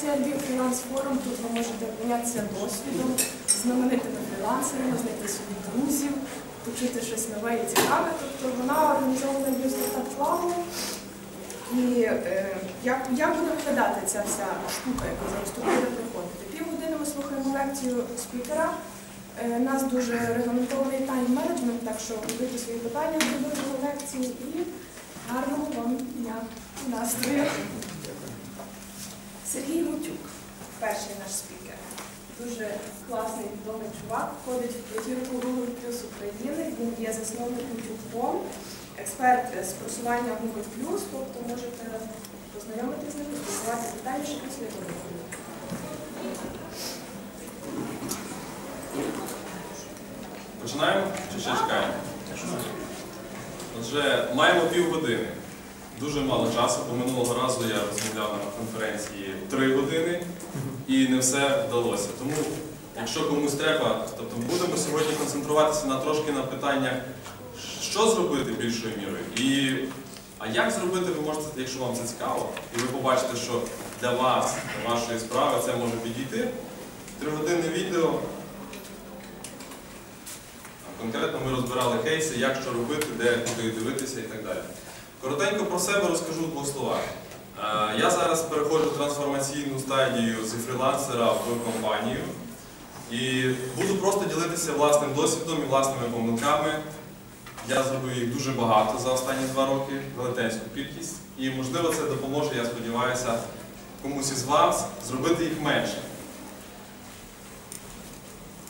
конференція Львів Фріланс Форум. Тут ви можете обмінятися досвідом, знаменитими фрілансерами, знайти собі друзів, почути щось нове і цікаве. Тобто вона організована Львів Стартап Клабом. І е, як, буде виглядати ця вся штука, яка зараз тут буде приходити? Півгодини ми слухаємо лекцію спікера. Е, У нас дуже регламентований тайм-менеджмент, так що робити свої питання до другої лекції і гарного вам дня настрою. Сергій Гутюк, перший наш спікер. Дуже класний відомий чувак, входить в п'ятірку Google Plus України. Він є засновником YouTube.com, експерт з просування Google Plus, тобто можете познайомитися з ним, спілкувати детальніше після того. Починаємо чи ще чекаємо? Отже, маємо півгодини. Дуже мало часу, бо минулого разу я розмовляв на конференції три години і не все вдалося. Тому, якщо комусь треба, тобто будемо сьогодні концентруватися на трошки на питаннях, що зробити більшою мірою. І, а як зробити, ви можете, якщо вам це цікаво, і ви побачите, що для вас, для вашої справи це може підійти. Тригодинне відео. Конкретно ми розбирали кейси, як що робити, де куди дивитися і так далі. Коротенько про себе розкажу в двох словах. Е, Я зараз переходжу в трансформаційну стадію зі фрілансера в компанію і буду просто ділитися власним досвідом і власними помилками. Я зробив їх дуже багато за останні два роки, велетенську кількість. І можливо це допоможе, я сподіваюся, комусь із вас зробити їх менше.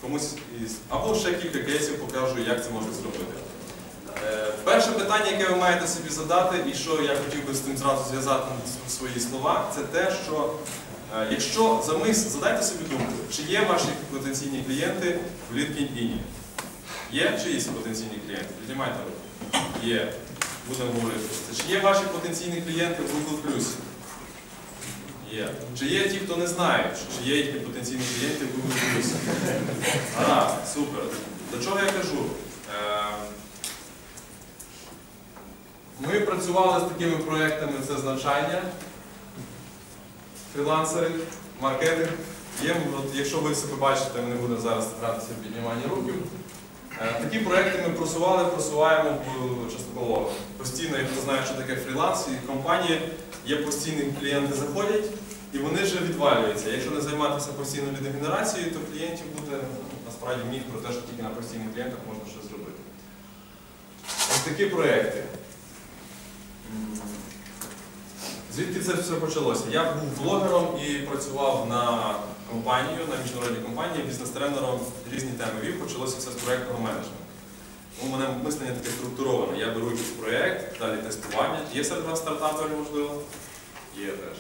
Комусь із або ще кілька кейсів покажу, як це можна зробити. Е, Перше питання, яке ви маєте собі задати, і що я хотів би з цим зразу зв'язати свої слова, це те, що е, якщо замис, задайте собі думку, чи є ваші потенційні клієнти в LinkedIn? Є чи є потенційні клієнти? Піднімайте руку. Є. Будемо говорити. Чи є ваші потенційні клієнти в Google Plus? Є. Чи є ті, хто не знає, чи є їхні потенційні клієнти в Google Plus? Гаразд, супер. До чого я кажу? Ми працювали з такими проєктами, це навчання, фрілансери, маркетинг. Є, от, якщо ви себе бачите, ми не будемо зараз гратися в підніманні руків. Е, Такі проекти ми просували, просуваємо частково. Постійно, як хто знає, що таке фріланс, і компанії є постійні клієнти заходять, і вони вже відвалюються. Якщо не займатися постійно лідогенерацією, то клієнтів буде ну, насправді міф про те, що тільки на постійних клієнтах можна щось зробити. Ось такі проекти. Звідки це все почалося? Я був блогером і працював на компанію, на міжнародній компанії, бізнес-тренером різні теми вів. Почалося все з проєктного менеджменту. У мене мислення таке структуроване. Я беру якийсь проєкт, далі тестування. Є серед вас стартапери, можливо? Є теж.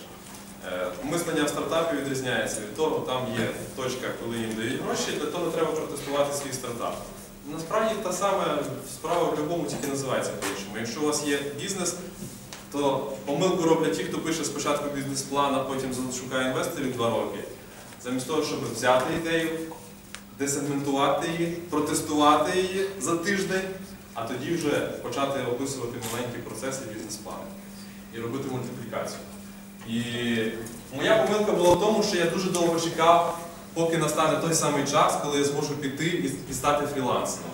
Е, Мислення в стартапі відрізняється від того, там є точка, коли їм дають гроші, для того треба протестувати свій стартап. Насправді та сама справа в будь-якому тільки називається по-іншому. Якщо у вас є бізнес, то помилку роблять ті, хто пише спочатку бізнес-план, а потім шукає інвесторів два роки. Замість того, щоб взяти ідею, десегментувати її, протестувати її за тиждень, а тоді вже почати описувати маленькі процеси бізнес-плани і робити мультиплікацію. І моя помилка була в тому, що я дуже довго чекав, поки настане той самий час, коли я зможу піти і, стати фрілансером.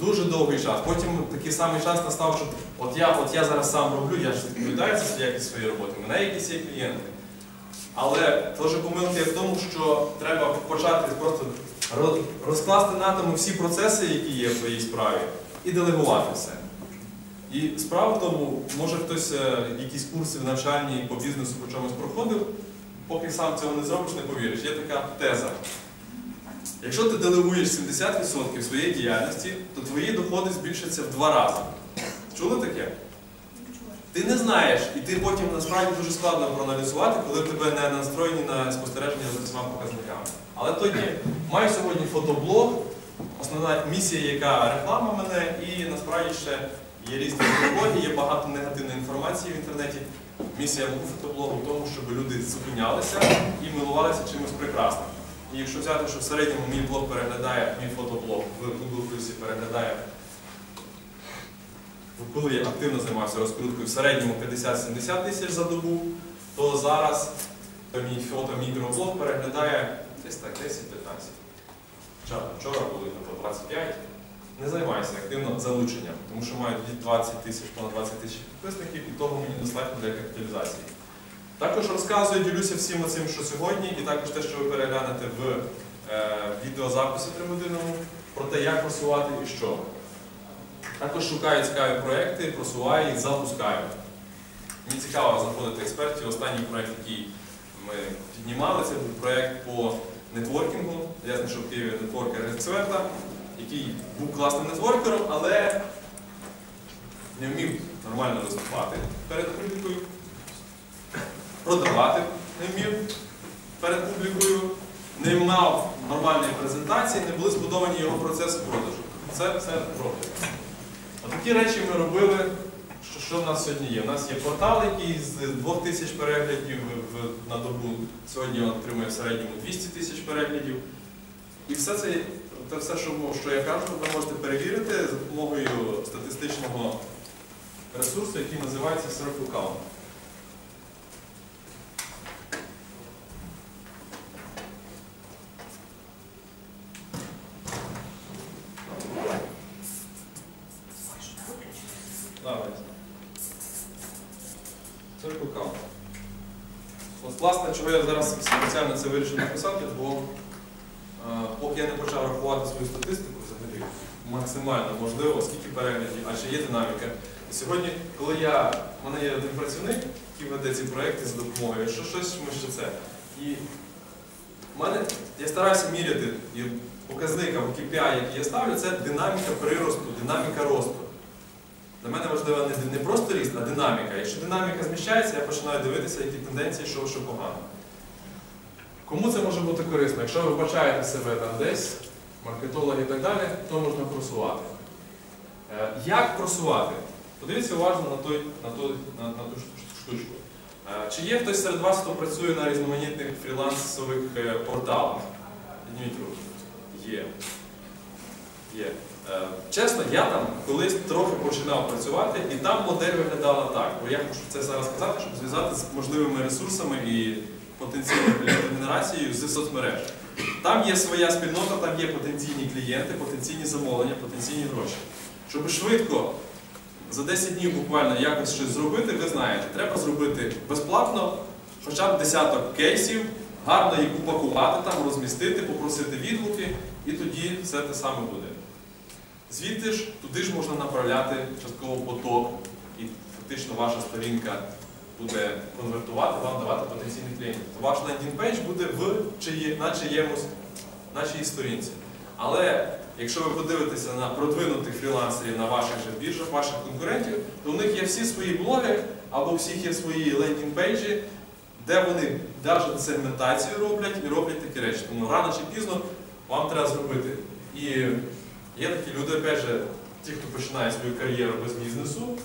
Дуже довгий час. Потім такий самий час настав, що от я, от я зараз сам роблю, я ж відповідаю за якість своєї роботи, в мене якісь є клієнти. Але теж помилка є в тому, що треба почати просто розкласти на атоми всі процеси, які є в твоїй справі, і делегувати все. І справа в тому, може хтось е, якісь курси в навчальні по бізнесу по чомусь проходив, поки сам цього не зробиш, не повіриш. Є така теза. Якщо ти делегуєш 70% своєї діяльності, то твої доходи збільшаться в два рази. Чули таке? Ти не знаєш, і ти потім насправді дуже складно проаналізувати, коли в тебе не настроєні на спостереження за цими показниками. Але то є. Маю сьогодні фотоблог, основна місія, яка реклама мене, і насправді ще є різні блоги, є багато негативної інформації в інтернеті. Місія фотоблогу в тому, щоб люди зупинялися і милувалися чимось прекрасним. І якщо взяти, що в середньому мій блог переглядає, мій фотоблог в Google Plus переглядає коли я активно займався розкруткою в середньому 50-70 тисяч за добу, то зараз мій фото-мікроблог переглядає десь так 10-15. Вчора, були по 25. Не займаюся активно залученням, тому що маю від 20 тисяч, понад 20 тисяч підписників, і того мені достатньо для капіталізації. Також розказую, ділюся всім цим, що сьогодні, і також те, що ви переглянете в е, відеозаписі тригодинному, про те, як просувати і що. Також шукаю цікаві проекти, просуваю їх, запускаю. Мені цікаво знаходити експертів. Останній проект, який ми піднімали, це був проект по нетворкінгу. Я знайшов в Києві нетворкера експерта, який був класним нетворкером, але не вмів нормально виступати перед публікою, продавати не вмів перед публікою, не мав нормальної презентації, не були збудовані його процеси продажу. Це все роблять. Отакі речі ми робили. Що, що в нас сьогодні є? У нас є портал, який з 2000 переглядів на добу сьогодні отримує в середньому 200 тисяч переглядів. І все це, це все, що, що я кажу, ви можете перевірити за допомогою статистичного ресурсу, який називається Circle Count. Давай. Circle Count. От, власне, чого я зараз спеціально це вирішив написати, бо е, поки я не почав рахувати свою статистику взагалі, максимально можливо, скільки переглядів, а чи є динаміка. І сьогодні, коли я, в мене є один працівник, який веде ці проекти за допомогою, якщо щось, ми ще це. І в мене, я стараюся міряти і показник або KPI, який я ставлю, це динаміка приросту, динаміка росту. Для мене важлива не, просто ріст, а динаміка. Якщо динаміка зміщається, я починаю дивитися, які тенденції, що, що погано. Кому це може бути корисно? Якщо ви бачаєте себе там десь, маркетологи і так далі, то можна просувати. Е, Як просувати? Подивіться уважно на, той, на, той, на, на ту штучку. Е, Чи є хтось серед вас, хто працює на різноманітних фрілансових е, порталах? Підніміть руки. Є. Є. Чесно, я там колись трохи починав працювати, і там модель виглядала так. Бо я хочу це зараз сказати, щоб зв'язати з можливими ресурсами і потенційною генерацією з соцмереж. Там є своя спільнота, там є потенційні клієнти, потенційні замовлення, потенційні гроші. Щоб швидко за 10 днів буквально якось щось зробити, ви знаєте, треба зробити безплатно хоча б десяток кейсів, гарно їх упакувати там, розмістити, попросити відгуки, і тоді все те саме буде. Звідти ж туди ж можна направляти частково поток, і фактично ваша сторінка буде конвертувати, вам давати потенційних клієнтів. То ваш лендінг-пейдж буде в чиї, на чиємусь, на чиїй сторінці. Але якщо ви подивитеся на продвинутих фрілансерів на ваших же біржах, ваших конкурентів, то у них є всі свої блоги або у всіх є свої лендінг-пейджі, де вони навіть сегментацію роблять і роблять такі речі. Тому рано чи пізно вам треба зробити. І є такі люди, опять же, ті, хто починає свою кар'єру без бізнесу,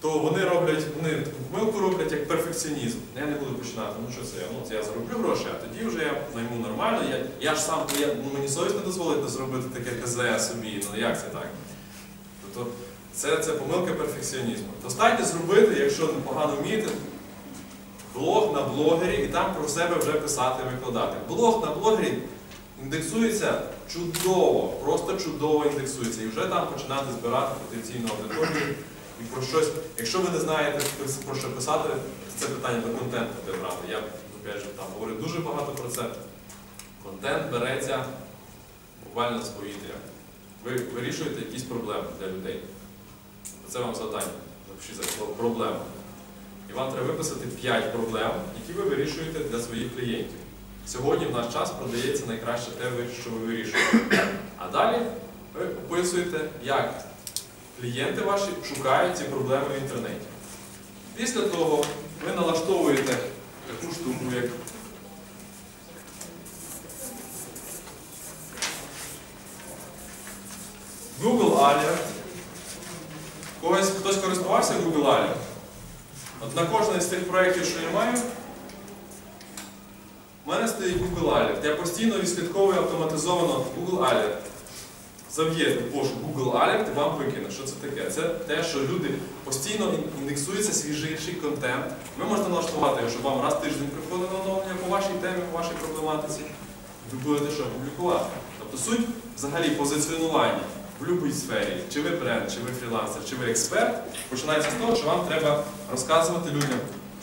то вони роблять, вони таку помилку роблять як перфекціонізм. Я не буду починати, ну що це, ну я зароблю гроші, а тоді вже я найму нормально. Я, я ж сам, я, ну, мені совість не дозволить зробити таке КЗ собі, ну як це так? Тобто це, це помилка перфекціонізму. Достатньо зробити, якщо непогано вмієте, блог на блогері і там про себе вже писати, викладати. Блог на блогері індексується чудово, просто чудово індексується. І вже там починати збирати потенційну аудиторію і про щось. Якщо ви не знаєте про що писати, це питання до контенту де брати. Я опять же, там говорю дуже багато про це. Контент береться буквально з повітря. Ви вирішуєте якісь проблеми для людей. Це вам завдання. Запишіть за слово проблема. І вам треба виписати 5 проблем, які ви вирішуєте для своїх клієнтів. Сьогодні в наш час продається найкраще те, що ви вирішуєте. А далі ви описуєте, як клієнти ваші шукають ці проблеми в інтернеті. Після того ви налаштовуєте таку штуку, як Google Alert. Когось, хтось користувався Google Alert? От на кожний з тих проєктів, що я маю, в мене стоїть Google Alert. Я постійно відслідковую автоматизовано Google Alert. Зав'єте в пошук Google Alert і вам викине. Що це таке? Це те, що люди постійно ін- індексується свіжіший контент. Ви можете налаштувати, щоб вам раз в тиждень приходило оновлення по вашій темі, по вашій проблематиці. Ви будете що публікувати. Тобто суть взагалі позиціонування в будь-якій сфері, чи ви бренд, чи ви фрілансер, чи ви експерт, починається з того, що вам треба розказувати людям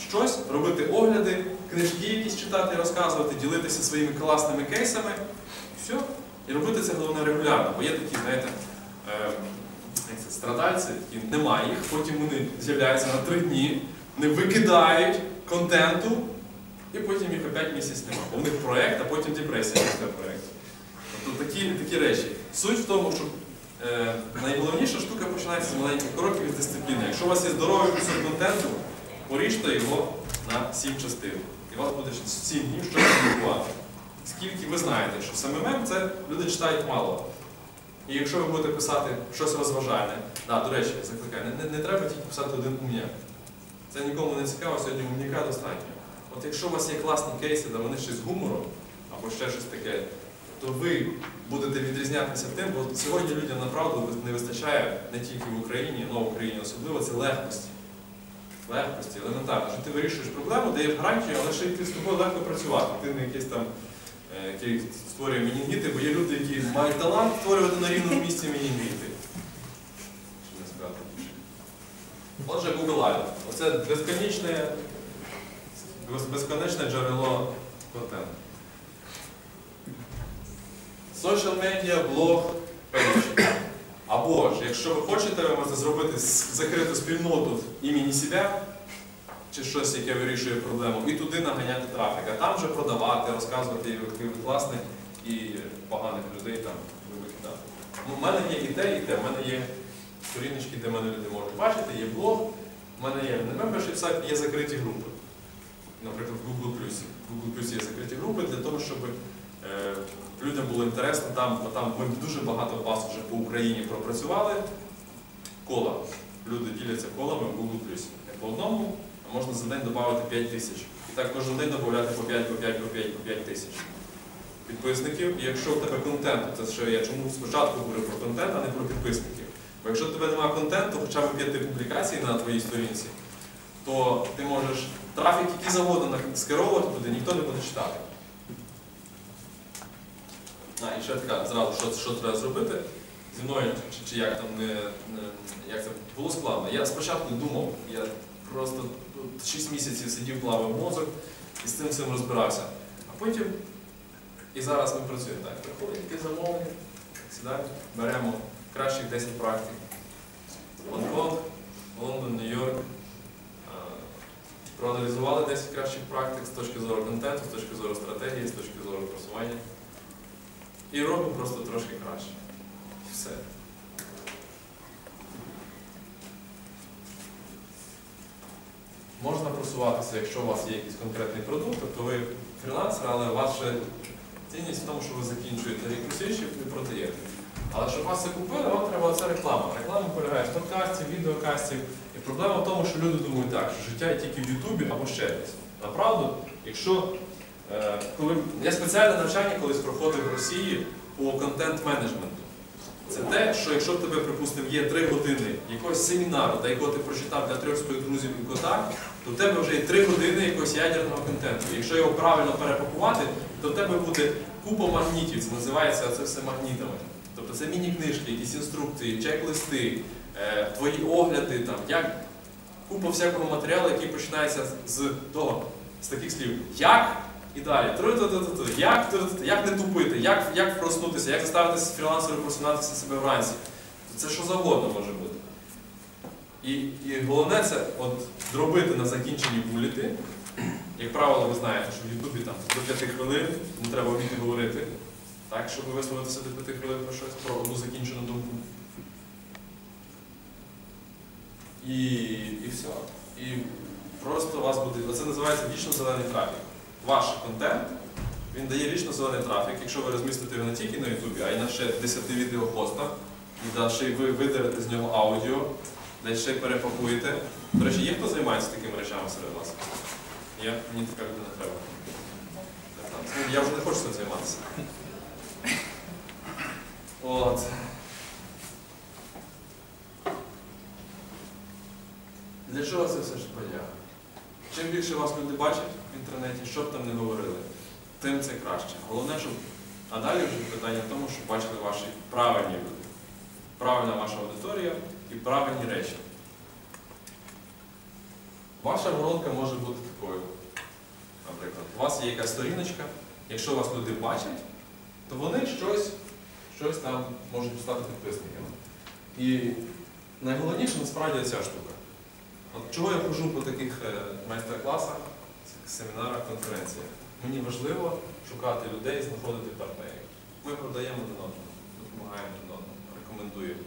щось, робити огляди, книжки якісь читати, розказувати, ділитися своїми класними кейсами. Все. І робити це головне регулярно, бо є такі, знаєте, е, це, страдальці, які немає їх, потім вони з'являються на три дні, не викидають контенту, і потім їх опять місяць немає. Бо в них проєкт, а потім депресія після проєкту. Тобто такі, такі речі. Суть в тому, що е, найголовніша штука починається з маленьких кроків з дисципліни. Якщо у вас є здоровий кусок контенту, поріжте його на 7 частин. І у вас буде 7 днів щось публікувати. Скільки ви знаєте, що саме мем це люди читають мало. І якщо ви будете писати щось розважальне, да, до речі, закликаю, не, не, не треба тільки писати один умняк. Це нікому не цікаво, сьогодні умняка достатньо. От якщо у вас є класні кейси, де вони щось з гумором, або ще щось таке, то ви будете відрізнятися тим, бо сьогодні людям направду не вистачає не тільки в Україні, але в Україні особливо це легкості. Легкості, елементарно, що ти вирішуєш проблему, даєш гарантію, але ще й ти з тобою легко працювати. Ти не якийсь там, який створює менінгіти, бо є люди, які мають талант створювати на рівному місці менінгіти. Що не сказати більше. Отже, Google Alert. Оце безконечне, безконечне джерело контенту. Social media, блог, пейдж. Або ж, якщо ви хочете, ви можете зробити закриту спільноту імені себе, чи щось, яке вирішує проблему, і туди наганяти трафік, а там вже продавати, розказувати, який ви і поганих людей там викидати. Ну, У мене є і те, і те. У мене є сторіночки, де мене люди можуть бачити, є блог, у мене є не membership сайт, є закриті групи. Наприклад, в Google+. В Google є закриті групи для того, щоб е, людям було інтересно, там, бо там ми дуже багато баз вже по Україні пропрацювали. Кола. Люди діляться колами в Google Не по одному, можна за день додати 5 тисяч. І так кожен день додати по 5, по 5, по 5, по 5 тисяч підписників. І якщо в тебе контент, це що я чому спочатку говорив про контент, а не про підписників. Бо якщо в тебе немає контенту, хоча б п'яти публікацій на твоїй сторінці, то ти можеш трафік, який завгодно скеровувати туди, ніхто не буде читати. А, і ще така зразу, що, що треба зробити зі мною, чи, чи як там не, не як це було складно. Я спочатку думав, я просто 6 місяців сидів, плавав мозок і з цим цим розбирався. А потім, і зараз ми працюємо так. Приходить таке замовлення, сідаємо, беремо кращих 10 практик. Гонконг, Лондон, Нью-Йорк. Проаналізували 10 кращих практик з точки зору контенту, з точки зору стратегії, з точки зору просування. І робимо просто трошки краще. І Все. Можна просуватися, якщо у вас є якийсь конкретний продукт, тобто ви фрілансер, але вас цінність в тому, що ви закінчуєте якусь річ і продаєте. Але щоб вас це купили, вам треба оця реклама. Реклама полягає з подкастів, відеокастів. І проблема в тому, що люди думають так, що життя є тільки в Ютубі або ще десь. Направду, якщо е, коли я спеціальне навчання колись проходив в Росії по контент-менеджменту. Це те, що якщо в тебе, припустимо, є три години якогось семінару, та якого ти прочитав для трьох своїх друзів і кота, то в тебе вже є три години якогось ядерного контенту. Якщо його правильно перепакувати, то в тебе буде купа магнітів, це називається це все магнітами. Тобто це міні-книжки, якісь інструкції, чек-листи, е, твої огляди, там, як купа всякого матеріалу, який починається з того, з таких слів. Як і далі. Як, як не тупити, як, як проснутися, як заставити фрілансеру просинатися себе вранці. Це що завгодно може бути. І, і головне це от зробити на закінченні буліти. Як правило, ви знаєте, що в Ютубі там до 5 хвилин не треба вміти говорити, так, щоб висловитися до 5 хвилин про щось, про одну закінчену думку. І, і все. І просто у вас буде. Оце називається вічно зелений трафік. Ваш контент, він дає вічно зелений трафік, якщо ви розмістите його не тільки на Ютубі, а й на ще 10 відеопостах, і да, ще й ви видерете з нього аудіо, десь ще перепакуєте. До речі, є хто займається такими речами серед вас? Є? Мені така людина треба. Ну, Я вже не хочу цим займатися. От. Для чого це все ж подяка? Чим більше вас люди бачать в інтернеті, що б там не говорили, тим це краще. Головне, щоб. А далі вже питання в тому, щоб бачили ваші правильні люди, правильна ваша аудиторія і правильні речі. Ваша воронка може бути такою. Наприклад, у вас є якась сторіночка, якщо вас люди бачать, то вони щось, щось там можуть стати підписниками. І найголовніше насправді ця штука. От чого я хожу по таких е, майстер-класах, семінарах, конференціях? Мені важливо шукати людей, знаходити партнерів. Ми продаємо один одному, допомагаємо один одному, рекомендуємо.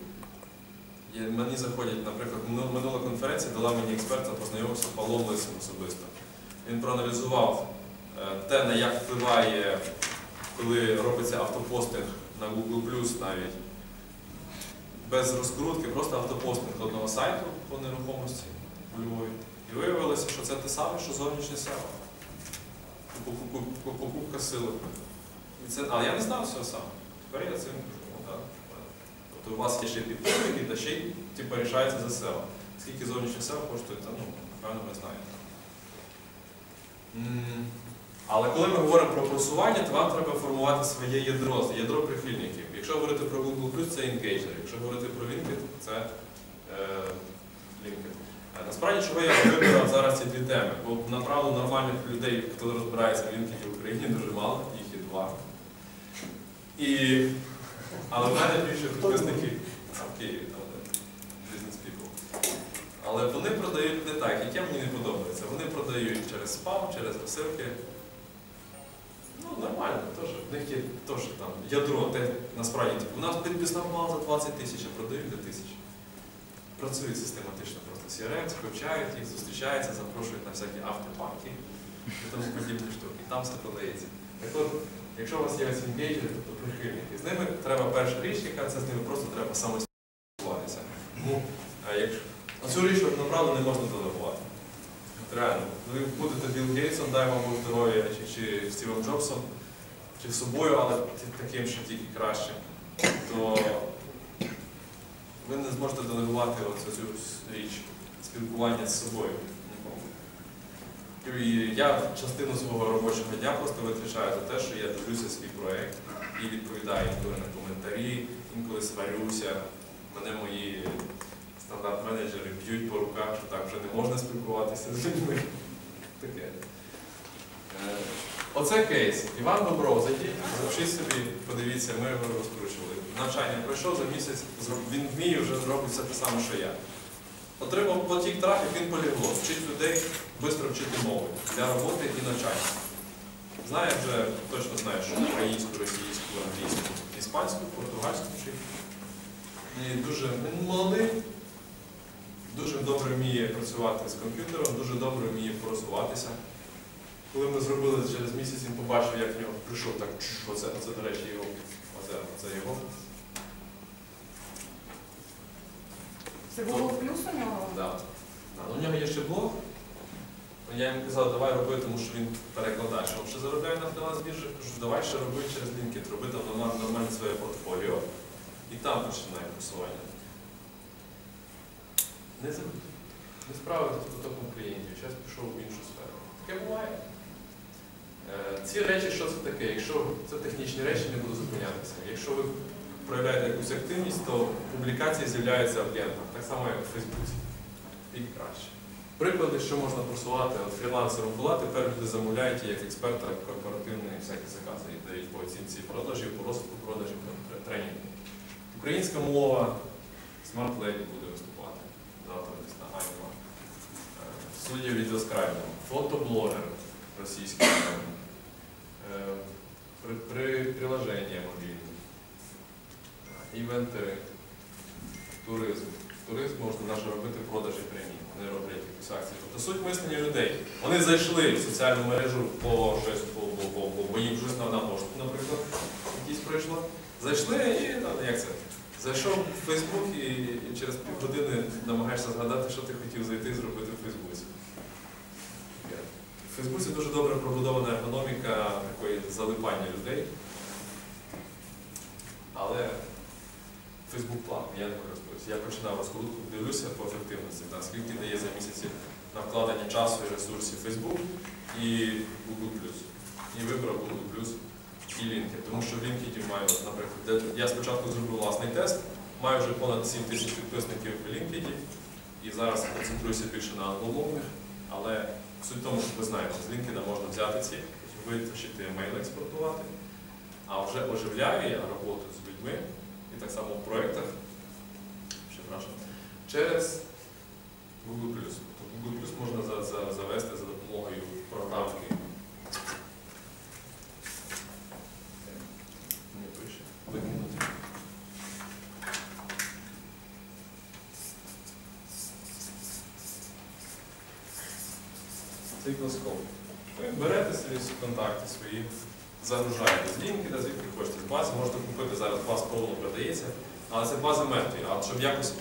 Є, мені заходять, наприклад, минула конференція дала мені експерта, познайомився Павлом Лисим особисто. Він проаналізував е, те, на як впливає, коли робиться автопостинг на Google навіть, без розкрутки, просто автопостинг одного сайту по нерухомості у Львові. І виявилося, що це те саме, що зовнішнє SEO. Покуп- покуп- Покупка сили. Це, але я не знав цього сам. Тепер я цим так. Тобто у вас є ще підписники, та ще й типу, рішається за SEO. Скільки зовнішнє SEO коштує, та, ну, напевно, ви знаєте. Але коли ми говоримо про просування, то вам треба формувати своє ядро, ядро прихильників. Якщо говорити про Google+, це Engager. Якщо говорити про LinkedIn, це е, LinkedIn. Е, Насправді, чого я вибрав зараз ці дві теми? Бо направду нормальних людей, хто розбирається в LinkedIn в Україні, дуже мало, їх є два. І... Але в мене більше підписників а, в Києві, People. Але вони продають не так, яке мені не подобається. Вони продають через спам, через розсилки. Ну, нормально, теж. В них є теж там ядро, те насправді. Типу, у нас підписна база 20 тисяч, а продають до тисячі. Працюють систематично CRM, вивчають їх, зустрічаються, запрошують на всякі автопарки і тому подібні штуки. Там все продається. Так от, якщо у вас є ось енгейджери, тобто прихильники, з ними треба перша річ, яка це з ними просто треба самоспілкуватися. Тому, е, якщо цю річ направду не можна делегувати. Реально, ви будете Білл Гейтсом, дай вам здоров'я, чи, чи Стівом Джобсом, чи собою, але таким, що тільки краще, то ви не зможете делегувати оцю цю річ спілкування з собою. І я частину свого робочого дня просто витрачаю за те, що я дивлюся свій проєкт і відповідаю інколи на коментарі, інколи сварюся. Мене мої стандарт-менеджери б'ють по руках, що так вже не можна спілкуватися з людьми. Таке. Е, Оце кейс. Іван Бобров, зайдіть, запишіть собі, подивіться, ми його розкручували. Навчання пройшов за місяць, він вміє вже зробить все те саме, що я. Отримав потік трафік, він полігло. Вчить людей швидко вчити мови для роботи і навчання. Знає вже, точно знає, що українську, російську, англійську, іспанську, португальську вчить. І дуже молодий, дуже добре вміє працювати з комп'ютером, дуже добре вміє просуватися. Коли ми зробили через місяць, він побачив, як в нього прийшов так, оце, оце, до речі, його, оце, оце його. Це Google Plus у нього? Ну, у нього є ще блог. Я йому казав, давай роби, тому що він перекладач. Він ще заробляє на фриланс біржі, кажу, давай ще роби через LinkedIn, роби там нормальне своє портфоліо. І там починає просування. Не забудь. Не справитися з потоком клієнтів, зараз пішов в іншу сферу. Таке буває. Е, Ці речі, що це таке? Якщо це технічні речі, не буду зупинятися. Якщо ви проявляєте якусь активність, то публікації з'являються в лентах, так само, як в Фейсбуці. Тільки краще. Приклади, що можна просувати от фрілансером була, тепер люди замовляють як експерта корпоративної всякі закази і дають по оцінці продажів, по розвитку продажів, тренінгу. Українська мова, Smart Lady буде виступати завтра десь на Айма. Суддя відеоскрайбом, фотоблогер російський. Е, При, при приложення мобільне, івенти, туризм. Туризм можна навіть робити продажі прямі, вони роблять якісь акції. Тобто суть мислення людей. Вони зайшли в соціальну мережу по щось, по, по, по, бо їм на на пошту, наприклад, якісь прийшло. Зайшли і ну, як це? Зайшов в Фейсбук і, і через півгодини намагаєшся згадати, що ти хотів зайти і зробити в Фейсбуці. В Фейсбуці дуже добре пробудована економіка такої залипання людей. Але я не користуюся. Я починав розкрутку, дивлюся по ефективності, да, скільки дає за місяці на вкладення часу і ресурсів Facebook і Google+. І вибрав Google+, і LinkedIn. Тому що в LinkedIn маю, наприклад, я спочатку зробив власний тест, маю вже понад 7 тисяч підписників в LinkedIn, і зараз концентруюся більше на англомовних, але суть в тому, що ви знаєте, з LinkedIn можна взяти ці, витащити емейл, експортувати, а вже оживляю я роботу з людьми так само в проєктах, ще через Google+. Тобто Google можна за, за, завести за допомогою програмки. Не пише. Викинути. Берете собі контакти свої, загружаєте з LinkedIn, звідки з бази, можете купити зараз баз повно продається, але це бази мертві. А щоб якось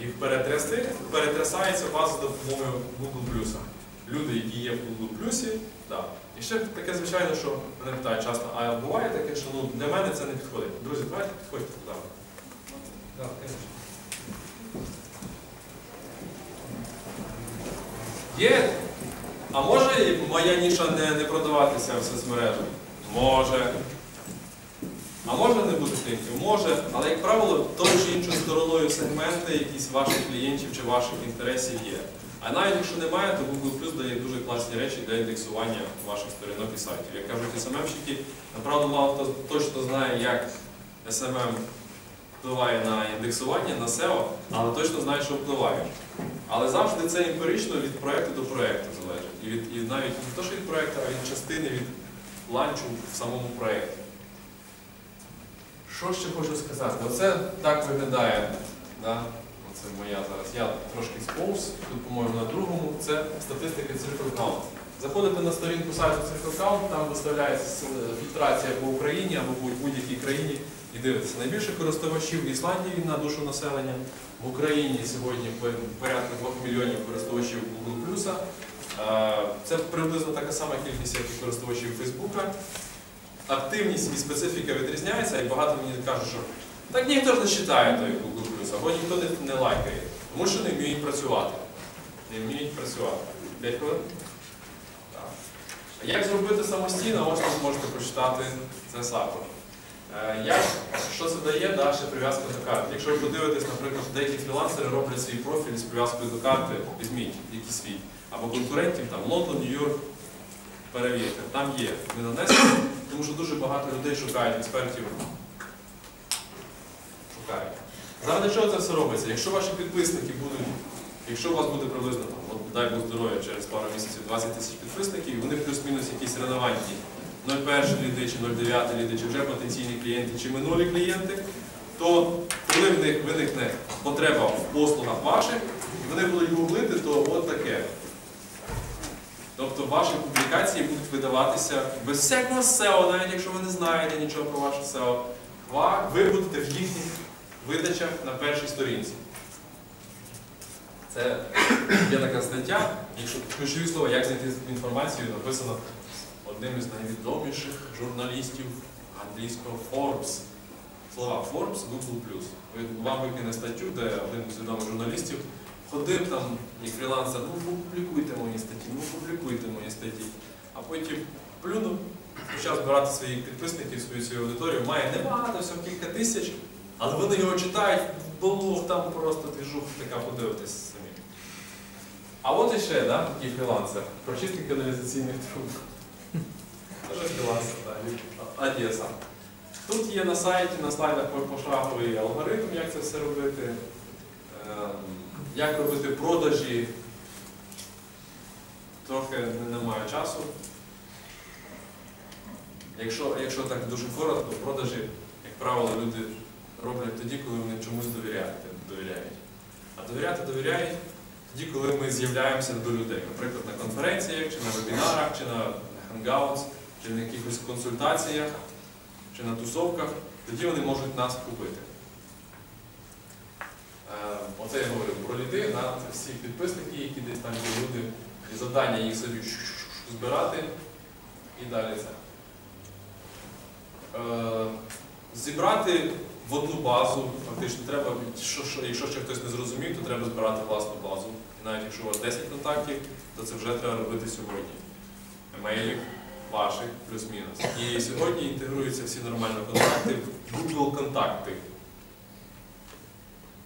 їх перетрясти, перетрясається база за допомогою Google+. Люди, які є в Google+, да. І ще таке, звичайно, що мене питають часто, а буває таке, що ну, для мене це не підходить. Друзі, давайте підходьте туди. Да. Є. А може моя ніша не, не продаватися в соцмережах? Може. А може не бути клієнтів? Може, але, як правило, тою чи іншою стороною сегменти якісь ваших клієнтів чи ваших інтересів є. А навіть якщо немає, то Google Plus дає дуже класні речі для індексування ваших сторінок і сайтів. Як кажуть СММщики, направду мало хто точно знає, як SMM впливає на індексування, на SEO, але точно знає, що впливає. Але завжди це емпірично від проєкту до проєкту залежить. І, від, і навіть не то, що від проєкту, а від частини, від ланчу в самому проєкті. Що ще хочу сказати? Оце так виглядає. Да? Оце моя зараз. Я трошки сповз, тут, по-моєму, на другому. Це статистика Circle. Заходите на сторінку сайту Circle там виставляється фільтрація по Україні або будь- будь-якій країні. І дивитися, найбільше користувачів в Ісландії на душу населення. В Україні сьогодні порядка 2 мільйонів користувачів Google+. Е, Це приблизно така сама кількість, як і користувачів Фейсбука. Активність і специфіка відрізняється, і багато мені кажуть, що так ніхто ж не читає той Google+, або ніхто не, лайкає, тому що не вміють працювати. Не вміють працювати. П'ять хвилин? Так. А Як зробити самостійно, ось тут можете прочитати це сапо. Е, Як, що це дає, да, ще прив'язка до карти. Якщо ви подивитесь, наприклад, деякі фрілансери роблять свій профіль з прив'язкою до карти, візьміть якийсь свій. Або конкурентів, там Лондон, Нью-Йорк, перевірте. Там є не нанесені, тому що дуже багато людей шукають експертів. Шукають. Заради чого це все робиться? Якщо ваші підписники будуть, якщо у вас буде приблизно, от, дай Бог здоров'я, через пару місяців 20 тисяч підписників, і вони плюс-мінус якісь релевантні, 01 ліди, чи 09 ліди, чи вже потенційні клієнти, чи минулі клієнти, то коли в них виникне потреба в послугах ваших, і вони будуть гуглити, то от таке. Тобто ваші публікації будуть видаватися без всякого SEO, навіть якщо ви не знаєте нічого про ваше SEO, ви будете в їхніх видачах на першій сторінці. Це є така стаття, якщо ключові слова, як знайти інформацію, написано одним із найвідоміших журналістів англійського Forbes. Слова Forbes, Google+. Вам викине статтю, де один з відомих журналістів ходив там як фрілансер, ну публікуйте мої статті, ну публікуйте мої статті. А потім плюнув, почав збирати своїх підписників, свою свою аудиторію, має небагато, всього кілька тисяч, але вони його читають, блог там просто двіжуха така, подивитись самі. А от іще, да, такий фрілансер, прочистки каналізаційних труб. Теж фрілансер, так, Одеса. Тут є на сайті, на слайдах пошаговий алгоритм, як це все робити. Як робити продажі? Трохи немає часу. Якщо, якщо так дуже коротко, продажі, як правило, люди роблять тоді, коли вони чомусь довіряють. довіряють. А довіряти довіряють тоді, коли ми з'являємося до людей. Наприклад, на конференціях, чи на вебінарах, чи на Hangouts, чи на якихось консультаціях, чи на тусовках, тоді вони можуть нас купити. Оце я говорив про ліди, на всі підписники, які десь там є люди, і завдання їх собі збирати і далі це. Е, Зібрати в одну базу. Фактично треба, що, що, якщо ще хтось не зрозумів, то треба збирати власну базу. І навіть якщо у вас 10 контактів, то це вже треба робити сьогодні. Емейлів ваших плюс-мінус. І сьогодні інтегруються всі нормальні контакти в Google контакти.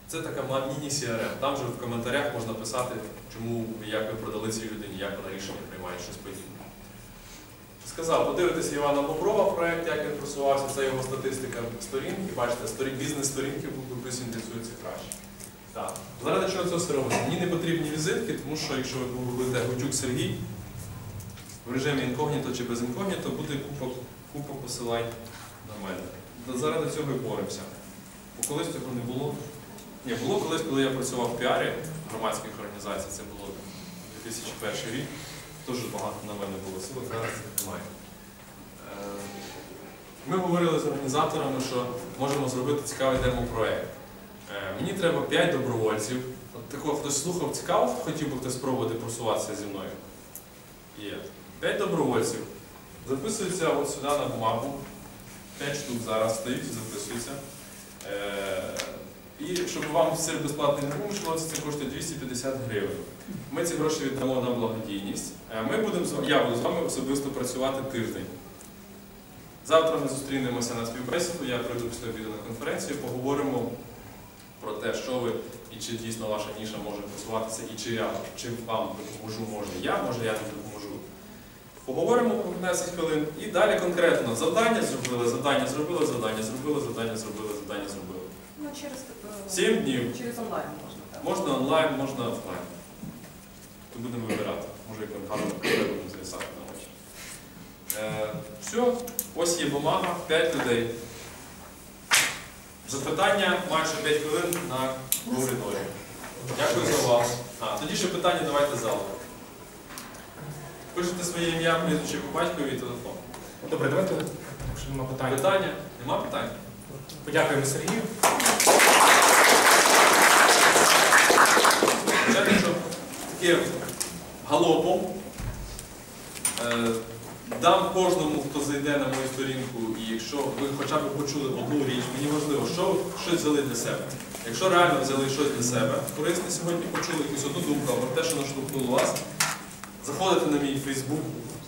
Це така міні-CRM. Там же в коментарях можна писати, чому як ви продали цій людині, як вона рішення приймає щось подібне. Сказав, подивитися Івана Боброва проєкт, як він просувався, це його статистика сторінки. Бачите, бізнес-сторінки в Google індексуються краще. Так. Заради чого це все робиться? Мені не потрібні візитки, тому що якщо ви гуглите Гутюк Сергій, в режимі інкогніто чи без інкогніто буде купа, купа посилань на мене. Заради цього і боремося. Бо колись цього не було. Ні, було колись, коли я працював в піарі громадських організацій, це було 2001 рік. Дуже багато на мене було сил, зараз цих немає. Е, Ми говорили з організаторами, що можемо зробити цікавий демо-проєкт. Е, Мені треба 5 добровольців. От такого хтось слухав, цікаво, хотів би хтось спробувати просуватися зі мною. Є. 5 добровольців. Записуються от сюди на бумагу. 5 штук зараз стоїть і записуються. І щоб вам все безплатно не вимушувалося, це коштує 250 гривень. Ми ці гроші віддамо на благодійність. Е, Ми будемо я буду з вами особисто працювати тиждень. Завтра ми зустрінемося на співбесіду, я прийду після обіду на конференцію, поговоримо про те, що ви і чи дійсно ваша ніша може просуватися, і чи я чи вам допоможу, може я, може я не допоможу. Поговоримо по 15 хвилин і далі конкретно завдання зробили, завдання зробили, завдання зробили, завдання зробили, завдання зробили. Через, е, Сім днів. через онлайн можна, так. Можна онлайн, можна офлайн. То будемо вибирати. Може, як ми гарно будемо завісати на очі. Е, все, ось є бумага, 5 людей. Запитання майже 5 хвилин на аудиторію. Дякую за увагу. А, тоді ще питання давайте залу. Пишете своє ім'я, прізвище по батькові і телефон. Добре, давайте, якщо нема питань. Питання? Нема питань? Подякуємо Сергію. Що таке галопом. Е, Дам кожному, хто зайде на мою сторінку, і якщо ви хоча б почули одну річ, мені важливо, що щось взяли для себе. Якщо реально взяли щось для себе, корисне сьогодні почули якусь одну думку або те, що наштовхнуло вас, заходите на мій Фейсбук,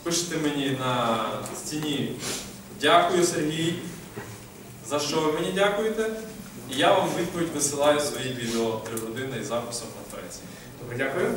пишете мені на стіні Дякую, Сергій, за що ви мені дякуєте, і я вам відповідь висилаю свої відео три години із записом конференції. Добре, дякую.